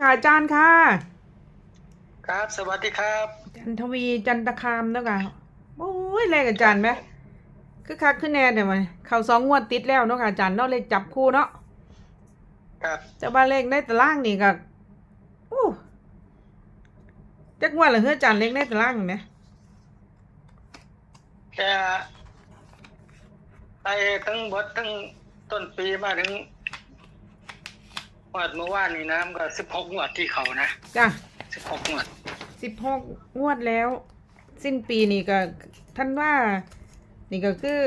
ค่ะอาจารย์ค่ะ ครับ สวัสดีครับ จันทวีจันตคามเนาะค่ะโอ้ยเลขอาจารย์ไหมคือคักขึ้นแน่เดี๋ยวมันเขาสองงวดติดแล้วเนาะค่ะอาจารย์เนาะเลขจับคู่เนาะครับแต่ว่าเลขในตารางนี่ก็โอ้จักงวดเหรือเฮ้ยอาจารย์เลขในตารางเห็นไหมแค่ไปทั้งบดทั้งต้นปีมาถึงง วดเมื่อวานนี้นะมันก็สิบหกงวดที่เขานะจ้ะสิบหกงวดสิบหกงวดแล้ว สิ้นปีนี่ก็ท่านว่า นี่ก็คือ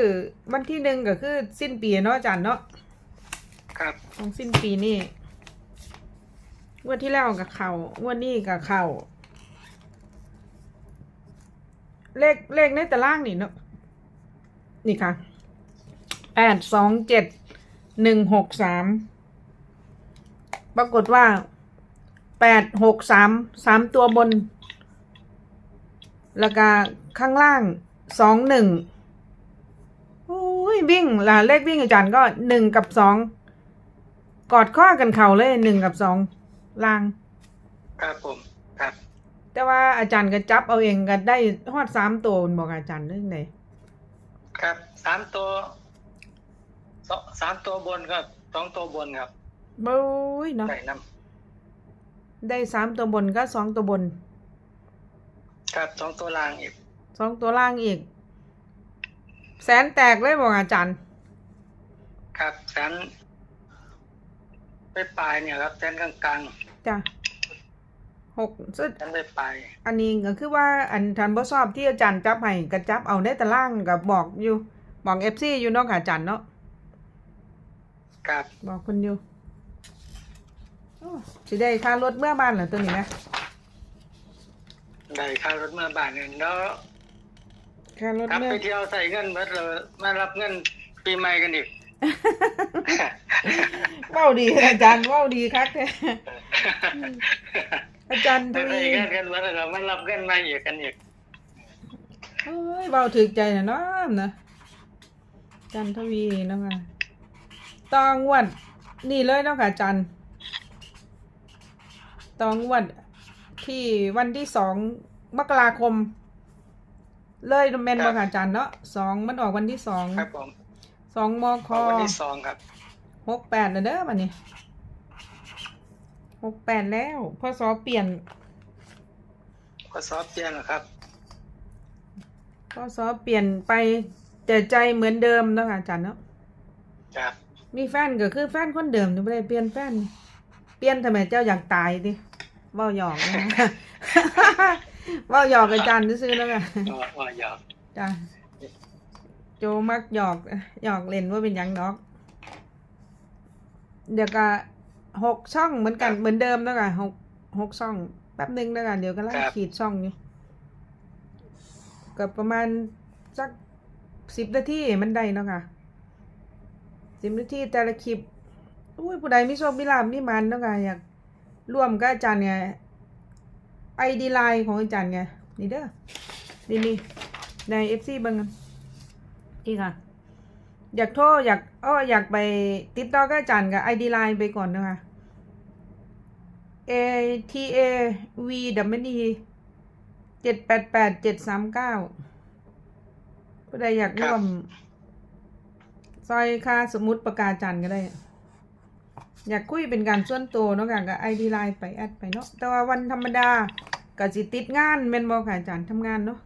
วันที่หนึ่งก็คือ สิ้นปีเนาะอาจารย์เนาะครับของสิ้นปีนี่งวดที่แล้วกับเขางวดนี้กับเขาเลขเลขในตารางนี่เนาะนี่ค่ะแปดสองเจ็ดหนึ่งหกสาม ปรากฏว่าแปดหกสามสามตัวบน แล้วก็ข้างล่างสองหนึ่งโอ้ยวิ่งล่ะเลขวิ่งอาจารย์ก็หนึ่งกับสองกอดข้อกันเข่าเลยหนึ่งกับสองล่าง ครับผมครับ แต่ว่าอาจารย์ก็จับเอาเองก็ได้ฮอดสามตัวบอกอาจารย์เรื่องไหนครับสามตัวสองสามตัวบนครับสองตัวบนครับบุ้ ยเนาะใส่น้ได้สามตัวบนก็สองตัวบนำครับสองตัวล่างอีกสองตัวล่างอีก แสนแตกเลยบอกอาจารย์ ครับแสนไปปลายเนี่ยครับแสนกลางจ้ะหกสุดๆแสนไปปลายอันนี้ก็คือว่าอันทันบ่ชอบที่อาจารย์จับให้ก็จับเอาได้แต่ล่างกับบอกอยู่บอกเอฟซีอยู่เนาะค่ะอาจารย์เนาะครับบอกคนอยู่โอ้ สิได้ค่ารถเมื่อบ้านเหรอตัวนี้นะได้ค่ารถมาบ้านเนี่ยแล้วค่ารถกลับเมื่อ ไปเที่ยวใส่เงินมาเลยมารับเงินปีใหม่กันอีก เว้าดีอาจารย์เว้าดีครับอาจารย์ทไปใส่วีเงินกันมาแล้วก็มารับเงินมาอีกกันอีกเอ้ยเว้าถึกใจนะเนาะนะอาจารย์ทวีเนาะค่ะตองวด นี่เลยเนาะค่ะอาจารย์ ตองวดที่วันที่สองมกราคม เลยแมนบ่ค่ะอาจารย์เนาะสองมันออกวันที่สองครับผมสองมควันที่สองครับหกแปดแล้วเด้อบัดนี้หกแปดแล้วพศเปลี่ยนก็สอบเตียนนะครับพศเปลี่ยนไปแต่ใจเหมือนเดิมเนาะค่ะอาจารย์เนาะครับมีแฟนก็คือแฟนคนเดิมนี่ไม่ได้เปลี่ยนแฟน เปลี่ยนทำไมเจ้าอยากตายดิ เว้าหยอกนะเว้าหยอกอาจารย์ซื้อๆแล้วกันก็ว่าอยากจ้ะโจมักหยอกหยอกเล่นว่าเป็นหยังดอก เดี๋ยวก็หกช่องเหมือนกันเหมือนเดิมแล้วกันหกหกช่องแป๊บหนึงแล้วกันเดี๋ยวก็ไล่ขีดช่องอยู่ก็ประมาณสักสิบนาทีมันได้เนาะค่ะสิบนาทีแต่ละคลิปอุ้ยผู้ใดมีโชคมีลาภมีมันเนาะค่ะอยาก ร่วมกับอาจารย์ไงไอดีไลน์ของอาจารย์ไงนี่เด้อนี่นี่ในเอฟซีเบิ้งกันนี่ค่ะ อยากโทรอยากอ้ออยากไปติดต่อกับอาจารย์กับไอดีไลน์ไปก่อนนะคะ A T A V W E เจ็ดแปดแปดเจ็ดสามเก้าผู้ใดอยากร่วม ซอยค่าสมมุติประกาศจันทร์ก็ได้ อยากคุยเป็นการส่วนตัวเนาะค่ะกับไอดีไลน์ไปแอดไปเนาะแต่ว่าวันธรรมดาก็สิติดงานแม่นบ่ค่ะอาจารย์ทำงานเนาะ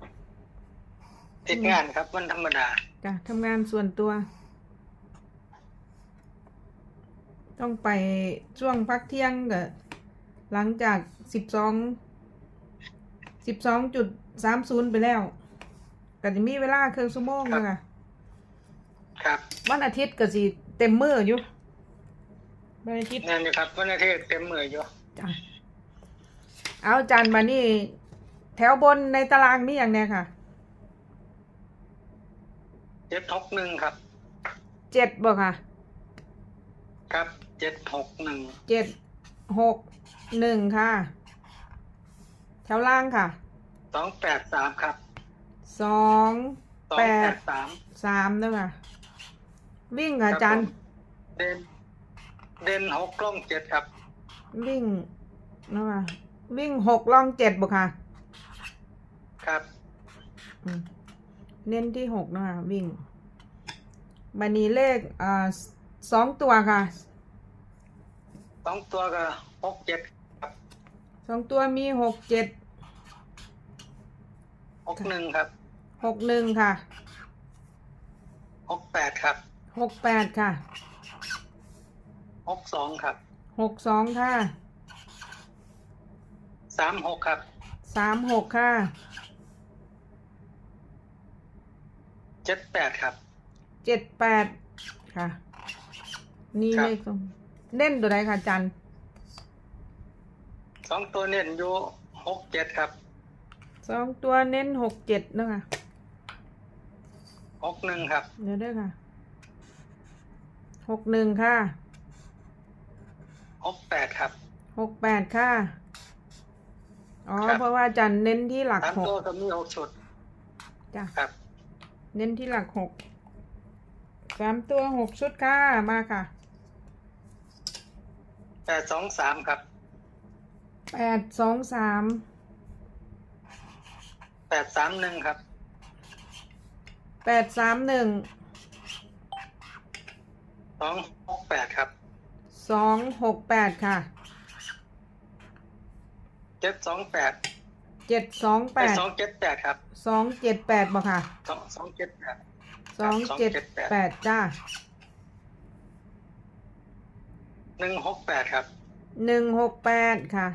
ติดงานครับวันธรรมดาจ้ะทำงานส่วนตัว ต้องไปช่วงพักเที่ยงกับหลังจากสิบสองสิบสองจุดสามศูนย์ไปแล้วก็จะมีเวลาเครื่องชั่วโมงแล้วค่ะ ครับ วันอาทิตย์ก็สิเต็มมืออยู่ วันอาทิตย์นั่นนี่ครับวันอาทิตย์เต็มมืออยู่จ้ะเอาอาจานมานี่ แถวบนในตารางมีอย่างเนี้ยค่ะเจ็ดหกหนึ่งครับเจ็ดบ่ค่ะ ครับเจ็ดหกหนึ่งเจ็ดหกหนึ่งค่ะ แถวล่างค่ะสองแปดสามครับสองสองแปแปดดสามสามด้วยค่ะ วิ่งค่ะอาจารย์ เด่น เด่นหกกล้องเจ็ดครับ วิ่งเนาะค่ะวิ่งหกลองเจ็ดบ่ค่ะครับ อืมเน้นที่หกเนาะคะวิ่งบันนี้เลขอ่าสองตัวค่ะสองตัวก็หกเจ็ดครับสองตัวมีหกเจ็ดหกหนึ่งครับหกหนึ่งค่ะหกแปดครับหกแปดค่ะ หกสองครับหกสองค่ะสามหกครับสามหกค่ะเจ็ดแปดครับเจ็ดแปดค่ะ นี่ครับเลขตรงเล่นตัวใดค่ะจันสองตัวเน้นอยู่หกเจ็ดครับสองตัวเน้นหกเจ็ดเนาะคะหกหนึ่งครับ เดี๋ยวด้วยค่ะหกหนึ่งค่ะ หกแปดครับหกแปดค่ะ อ๋อ ครับ เพราะว่าจันเน้นที่หลักสามหกตัวก็มีหกชุดจ้ะครับ เน้นที่หลักหกสามตัวหกชุดค่ะ มาค่ะแปดสองสามครับแปดสองสามแปดสามหนึ่งครับแปดสามหนึ่งสองหกแปดครับ สองหกแปดค่ะเจ็ดสองแปดเจ็ดสองแปแปดดสองเจ็ดแปดครับสองเจ็ดแปดบ่ค่ะสองสองเจ็ดแปดสองเจ็ดแปดจ้าหนึ่งหกแปดครับหนึ่งหกแปดค่ะ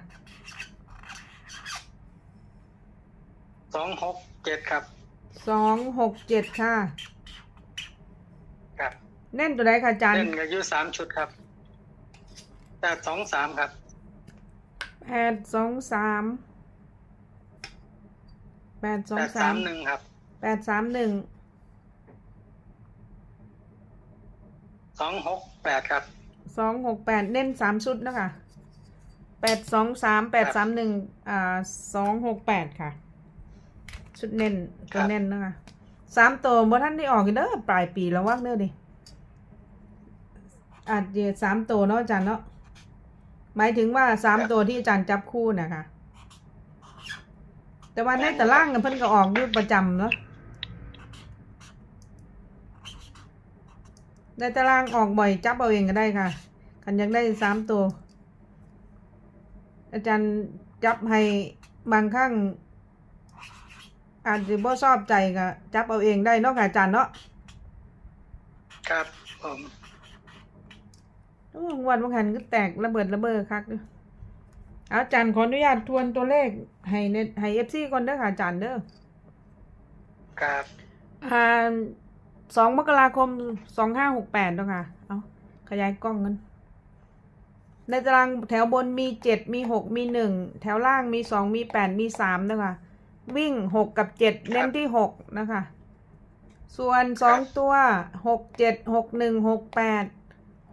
สองหกเจ็ดครับสองหกเจ็ดค่ะ ครับ เน่นตัวใดค่ะจันเล่นอายุสามชุดครับ แปดสองสามครับแปดสองสามแปดสอแปงดสาสามมหนึ่งครับแปดสามหนึ่งสองหกแปดครับ สองหกแปดเน้นสามชุดนะคะแปดสองสามแปดสามหนึ่งอ่าสองหกแปดค่ะ ชุดเน้นตัวเน้นนะคะสามตัวบ่ท่านได้ออกอีกเด้อปลายปีแล้วว่างเด้อดิอาจจะสามตัวเนาะอาจารย์เนาะ หมายถึงว่าสามตัวที่อาจารย์จับคู่นะคะ แต่ว่าในตารางน่ะเพิ่นก็ออกอยู่ประจำเนาะในตารางออกบ่อยจับเอาเองก็ได้ค่ะคันอยากได้สามตัว อาจารย์จับให้บางครั้งอาจจะบ่ชอบใจก็จับเอาเองได้เนาะค่ะอาจารย์เนาะครับผม โอ้วันวันหันก็แตกระเบิดระเบ้อคักเด้อเอาอาจารย์ขออนุญาตทวนตัวเลขให้เน็ตให้เอฟซีก่อนเด้อค่ะอาจารย์เด้อครับอ่าสองมกราคมสองห้าหกแปดเนาะค่ะ เอาขยายกล้องกัน ในตารางแถวบนมีเจ็ดมีหกมีหนึ่งแถวล่างมีสองมีแปดมีสามเนาะค่ะ วิ่งหกกับเจ็ดเน้นที่หกนะคะ ส่วนสองตัวหกเจ็ดหกหนึ่งหกแปด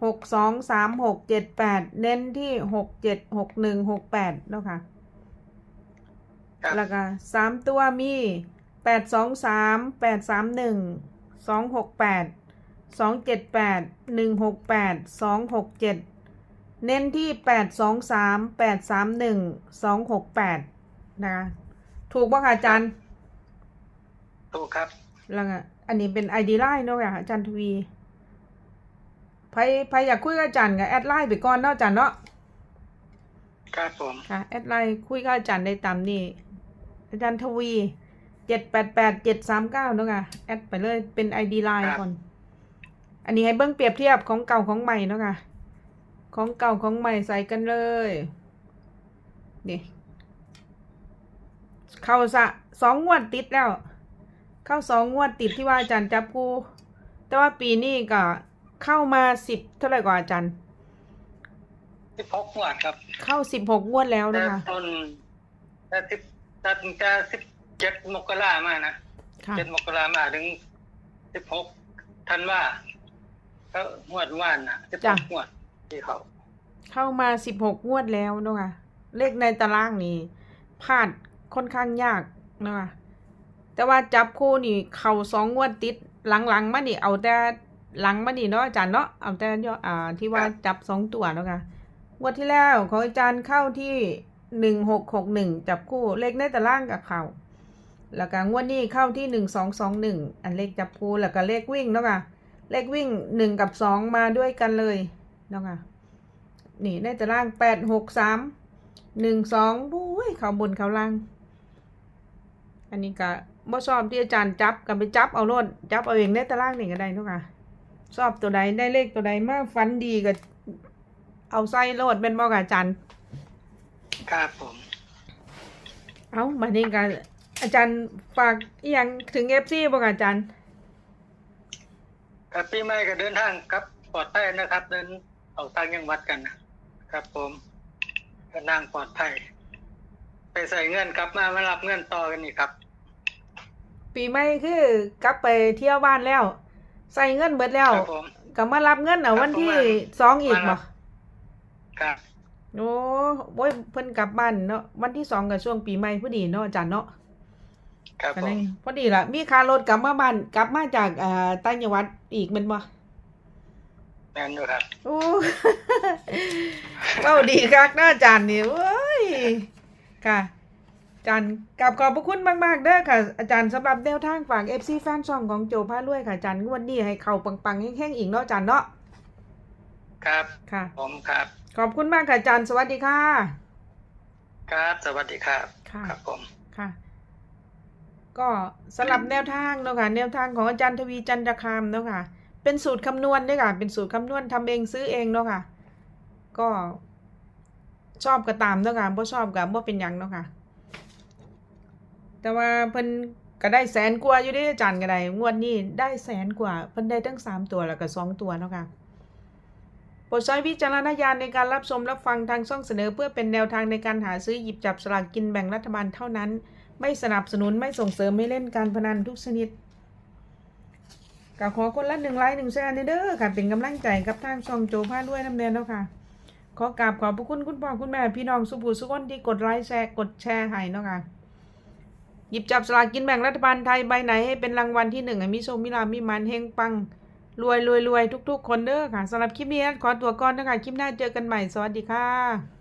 หกสองสามหกเจ็ดแปดเน้นที่หกเจ็ดหกหนึ่งหกแปดเนาะค่ะครับแล้วก็สามตัวมีแปดสองสามแปดสามหนึ่งสองหกแปดสองเจ็ดแปดหนึ่งหกแปดสองหกเจ็ดเน้นที่แปดสองสามแปดสามหนึ่งสองหกแปดนะคะถูกป่ะคะอาจารย์ถูกครับแล้วก็อันนี้เป็นไอดีไลน์เนาะค่ะอาจารย์ทวีใค รใครอยากคุยกับอาจารย์ก็แอดไลน์ไปก่อนเนาะอาจารย์เนาะครับผมค่ะแอดไลน์คุยกับอาจารย์ได้ตามนี่อาจารย์ทวีเจ็ดแปดแปดเจ็ดสามเก้าเนาะค่ะแอดไปเลยเป็นไอดีไลน์ก่อน อันนี้ให้เบิ้งเปรียบเทียบของเก่าของใหม่เนาะค่ะของเก่าของใหม่ใส่กันเลยนี่เข้าสะสองงวดติดแล้ว เข้าสองงวดติดที่ว่าอาจารย์จับกูแต่ว่าปีนี้ก็ เข้ามาสิบเท่าไหร่กว่าอาจารย์สิบหกงวดครับ เข้าสิบหกงวดแล้วแต่นะคะต้นแต่สิบแต่ตั้งแต่สิบเจ็ดมกรามานะค่ะเจ็ดมกรามาถึงสิบหกธันวาก็งวดว่านนะสิบหจ้ะกงวดที่เขาเข้ามาสิบหกงวดแล้วเนาะค่ะเลขในตารางนี่พลาดค่อนข้างยากเนาะค่ะแต่ว่าจับคู่นี่ เข่าสองงวดติดหลังๆมานี่เอาแต่ หลังมานี่เนาะอาจารย์เนาะเอาแต่ย่ออ่าที่ว่าจับสองตัวเนาะค่ะงวดที่แล้วของอาจารย์เข้าที่หนึ่งหกหกหนึ่งจับคู่เลขในตารางกับเขาแล้วก็งวดนี้เข้าที่หนึ่งสองสองหนึ่งอันเลขจับคู่แล้วก็เลขวิ่งเนาะค่ะเลขวิ่งหนึ่งกับสองมาด้วยกันเลยเนาะค่ะนี่ในตารางแปดหกสามหนึ่งสองบุ้ยเขาบนเขาล่าง อันนี้ก็บ่ชอบที่อาจารย์จับกันไปจับเอาโลดจับเอาเองในตารางนี่ก็ได้เนาะค่ะ ชอบตัวใดได้เลขตัวใดมาฟันดีก็เอาใส่โลดเป็นบ่กับอาจารย์ ครับผม เอามานี่กันอาจารย์ฝากอหยังถึงเอฟซีบ่กับอาจารย์ ครับปีใหม่ก็เดินทางครับปลอดภัยนะครับ เดินออกต่างจังหวัดกันนะครับผมเดินทางปลอดภัยไปใส่เงินกลับมามารับเงินต่อกันนี่ครับ ปีใหม่คือกลับไปเที่ยวบ้านแล้ว ใส่เงินเบิดแล้วครับผม ก็มารับเงินเอาครับวันที่ผมมาสองอีกมารับ่บ ครับ โอ้โอ้ยเพิ่นกลับบ้านเนาะวันที่สองกับช่วงปีใหม่พอดีเนาะอาจารย์เนาะครับก็ผได้มพอดีละมีค่ารถกลับมาบ้านกลับมาจากอ่าต่างจังหวัดอีกแมันบ่ แม่นอยู่ครับ โอ้ เว้าดีคักนะอาจารย์นี่เว้ย ค่ะอา จารย์กลับขอบพระคุณมากๆเด้อค่ะ อาจารย์สำหรับแนวทางฝาก FC แฟนช่องของโจพารวยค่ะอาจารย์งวดนี้ให้เข้าปังๆแห้งๆอีกเนาะอาจารย์เนาะครับ ค่ะ ผมครับ ขอบคุณมากค่ะอาจารย์สวัสดีค่ะ ครับ สวัสดีครับ ค่ะ ครับผม ค่ะ ก็สำหรับแนวทางเนาะค่ะแนวทางของอาจารย์ทวีจันทคามเนาะค่ะ เป็นสูตรคำนวณด้วยค่ะ เป็นสูตรคำนวณทำเองซื้อเองเนาะค่ะ ก็ชอบก็ตามเนาะค่ะบ่ชอบก็บ่เป็นหยังเนาะค่ะ แต่ว่าเพิ่นก็ได้แสนกว่าอยู่ด้อาจารย์ก็ได้งวดนี้ได้แสนกว่าเพิ่นได้ทั้งสามตัวแล้วก็สองตัวเนาะค่ะโปรดใช้วิจารณญาณในการรับชมรับฟังทางช่องเสนอ เพื่อเป็นแนวทางในการหาซื้อหยิบจับสลากกินแบ่งรัฐบาลเท่านั้น ไม่สนับสนุนไม่ส่งเสริมไม่เล่นการพนันทุกชนิดก็ขอคนละหนึ่งไลค์หนึ่งแชร์นเด้อค่ะเป็นกำลังใจกับทางช่องโจพาด้วยน้ำเนียนแล้วค่ะ ขอกราบขอบพระคุณคุณพ่อคุณแม่พี่น้องสุภูสุขคนที่กดไลค์แชร์กดแชร์ให้เนาะค่ะ หยิบจับสลากกินแบ่งรัฐบาลไทยใบไหนให้เป็นรางวัลที่หนึ่งมีโชคมีลามีมันเฮงปัง รวยรวยรวยทุก ๆ คนเด้อค่ะสำหรับคลิปนี้ขอตัวก่อนนะคะคลิปหน้าเจอกันใหม่สวัสดีค่ะ